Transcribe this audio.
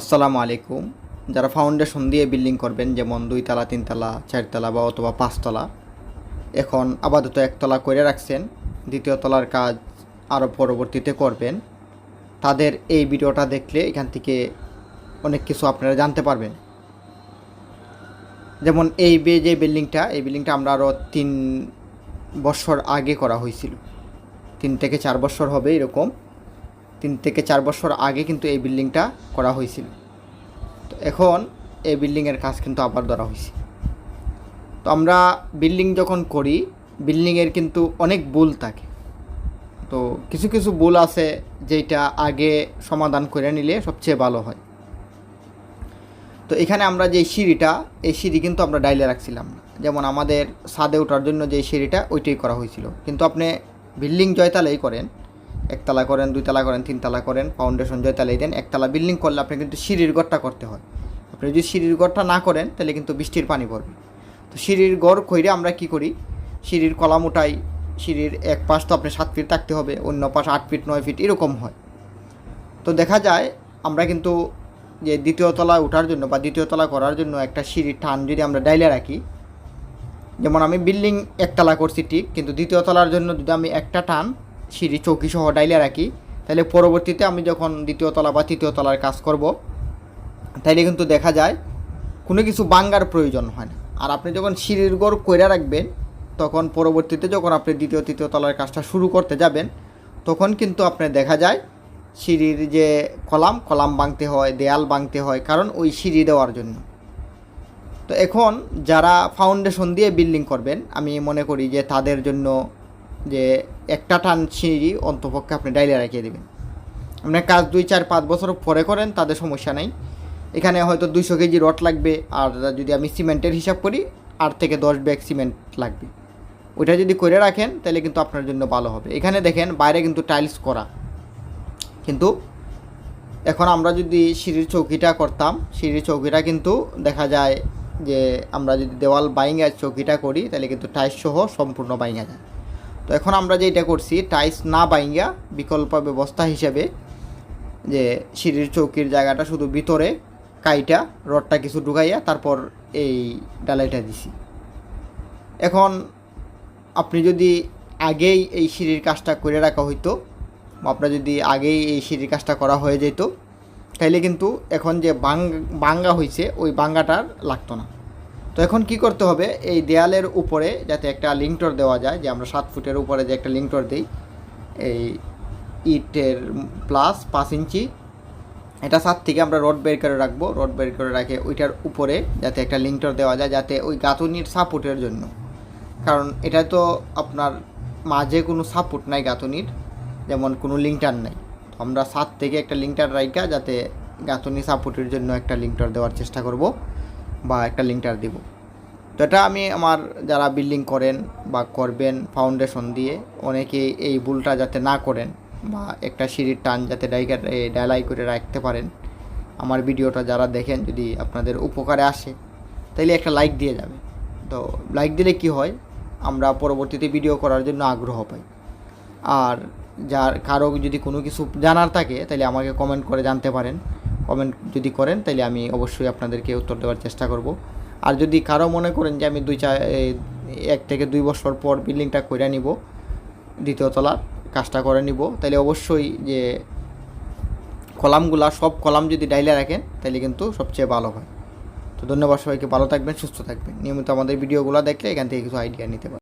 আসসালামু আলাইকুম। যারা ফাউন্ডেশন দিয়ে বিল্ডিং করবেন, যেমন দুইতলা, তিনতলা, চারতলা বা অথবা পাঁচতলা, এখন আপাতত একতলা করে রাখছেন। দ্বিতীয় তলার কাজ আরও পরবর্তীতে করবেন। তাদের এই ভিডিওটা দেখলে এখান থেকে অনেক কিছু আপনারা জানতে পারবেন। যেমন এই যে বিল্ডিংটা এই বিল্ডিংটা আমরা আরও তিন বছর আগে করা হয়েছিল। তিন থেকে চার বছর হবে এরকম। তিন থেকে চার বছর আগে কিন্তু এই বিল্ডিংটা করা হয়েছিল। তো এখন এই বিল্ডিংয়ের কাজ কিন্তু আবার ধরা হয়েছে। তো আমরা বিল্ডিং যখন করি, বিল্ডিংয়ের কিন্তু অনেক ভুল থাকে। তো কিছু কিছু ভুল আছে যেটা আগে সমাধান করে নিলে সবচেয়ে ভালো হয়। তো এখানে আমরা যে সিঁড়িটা, এই সিঁড়ি কিন্তু আমরা ডাইলে রাখছিলাম না। যেমন আমাদের ছাদে ওঠার জন্য যে সিঁড়িটা, ওইটাই করা হয়েছিল। কিন্তু আপনি বিল্ডিং জয়তালেই করেন একতলা করেন, দুইতলা করেন, তিনতলা করেন ফাউন্ডেশন জয়তালাই দেন, একতলা বিল্ডিং করলে আপনি কিন্তু সিঁড়ির ঘরটা করতে হয়। আপনি যদি সিঁড়ির ঘরটা না করেন, তাহলে কিন্তু বৃষ্টির পানি পড়বে। তো সিঁড়ির ঘর কইরে আমরা কি করি? সিঁড়ির কলাম উঠাই সিঁড়ির এক পাশ তো আপনি সাত ফিট থাকতে হবে, অন্য পাশ আট ফিট নয় ফিট এরকম হয়। তো দেখা যায়, আমরা কিন্তু যে দ্বিতীয় তলায় ওঠার জন্য বা দ্বিতীয় তলা করার জন্য একটা সিঁড়ির টান যদি আমরা ডাইলে রাখি, যেমন আমি বিল্ডিং একতলা করছি ঠিক, কিন্তু দ্বিতীয় তলার জন্য যদি আমি একটা টান সিঁড়ি চৌকি সহ ডাইলে রাখি। তাহলে পরবর্তীতে আমি যখন দ্বিতীয় তলা বা তৃতীয় তলার কাজ করব, তাইলে কিন্তু দেখা যায় কোনো কিছু বাঙ্গার প্রয়োজন হয় না। আর আপনি যখন সিঁড়ির গড় কইরা রাখবেন, তখন পরবর্তীতে যখন আপনি দ্বিতীয়, তৃতীয় তলার কাজটা শুরু করতে যাবেন, তখন কিন্তু আপনার দেখা যায় সিঁড়ির যে কলাম কলাম বাংতে হয়, দেয়াল বাংতে হয়, কারণ ওই সিঁড়ি দেওয়ার জন্য। তো এখন যারা ফাউন্ডেশন দিয়ে বিল্ডিং করবেন, আমি মনে করি যে তাদের জন্য যে একটা টান সিঁড়ি অন্তপক্ষে আপনি ডাইলে রেখে দেবেন। আপনি কাজ দুই, চার, পাঁচ বছর পরে করেন, তাদের সমস্যা নাই। এখানে হয়তো দুইশো কেজি রড লাগবে, আর যদি আমি সিমেন্টের হিসাব করি, আট থেকে দশ ব্যাগ সিমেন্ট লাগবে। ওইটা যদি করে রাখেন, তাহলে কিন্তু আপনার জন্য ভালো হবে। এখানে দেখেন, বাইরে কিন্তু টাইলস করা। কিন্তু এখন আমরা যদি সিঁড়ির চৌকিটা করতাম, সিঁড়ির চৌকিটা কিন্তু দেখা যায় যে আমরা যদি দেওয়াল বাইঙ্গা চৌকিটা করি, তাহলে কিন্তু টাইস সহ সম্পূর্ণ বাইঙ্গা যায়। তো এখন আমরা যেটা করছি টাইস না বাইঙ্গা বিকল্প ব্যবস্থা হিসেবে যে সিঁড়ির চৌকির জায়গাটা শুধু ভিতরে কাইটা, রডটা কিছু ঢুকাইয়া তারপর এই ডালাইটা দিছি। এখন আপনি যদি আগেই এই সিঁড়ির কাজটা করে রাখা হইতো বা আপনার যদি আগেই এই সিঁড়ির কাজটা করা হয়ে যেত, তাইলে কিন্তু এখন যে বাং বাঙ্গা হয়েছে ওই বাঙ্গাটার লাগতো না। তো এখন কি করতে হবে? এই দেয়ালের উপরে যাতে একটা লিঙ্কটর দেওয়া যায়, যে আমরা সাত ফুটের উপরে যে একটা লিঙ্কটর দিই, এই ইটের প্লাস পাঁচ ইঞ্চি, এটা সাত থেকে আমরা রড বের করে রাখব। রড বের করে রাখে ওইটার উপরে যাতে একটা লিঙ্কটর দেওয়া যায়, যাতে ওই গাঁথুনির সাপোর্টের জন্য। কারণ এটা তো আপনার মাঝে কোনো সাপোর্ট নাই গাঁথুনির, যেমন কোনো লিঙ্কটার নাই। তো আমরা সাত থেকে একটা লিঙ্কটার রাইকা যাতে গাঁথুনি সাপোর্টের জন্য একটা লিঙ্কটার দেওয়ার চেষ্টা করব। বা একটা লিঙ্কটার দিব। তো এটা আমি আমার যারা বিল্ডিং করেন বা করবেন ফাউন্ডেশন দিয়ে অনেকে এই ভুলটা যাতে না করেন বা একটা সিঁড়ির টান যাতে ডাইকার ডালাই করে রাখতে পারেন, আমার ভিডিওটা যারা দেখেন যদি আপনাদের উপকারে আসে, তাইলে একটা লাইক দিয়ে যাবে। তো লাইক দিলে কি হয়, আমরা পরবর্তীতে ভিডিও করার জন্য আগ্রহ পাই। আর যার কারও যদি কোনো কিছু জানার থাকে তাহলে আমাকে কমেন্ট করে জানতে পারেন। কমেন্ট যদি করেন তাহলে আমি অবশ্যই আপনাদেরকে উত্তর দেওয়ার চেষ্টা করব। আর যদি কারও মনে করেন যে আমি দুই এই এক থেকে দুই বছর পর বিল্ডিংটা করে নিব, দ্বিতীয় তলার কাজটা করে নিব তাহলে অবশ্যই যে কলামগুলা, সব কলাম যদি ডাইলে রাখেন তাহলে কিন্তু সবচেয়ে ভালো হয়। তো ধন্যবাদ সবাইকে, ভালো থাকবেন, সুস্থ থাকবেন। নিয়মিত আমাদের ভিডিওগুলো দেখলে এখান থেকে কিছু আইডিয়া নিতে পারেন।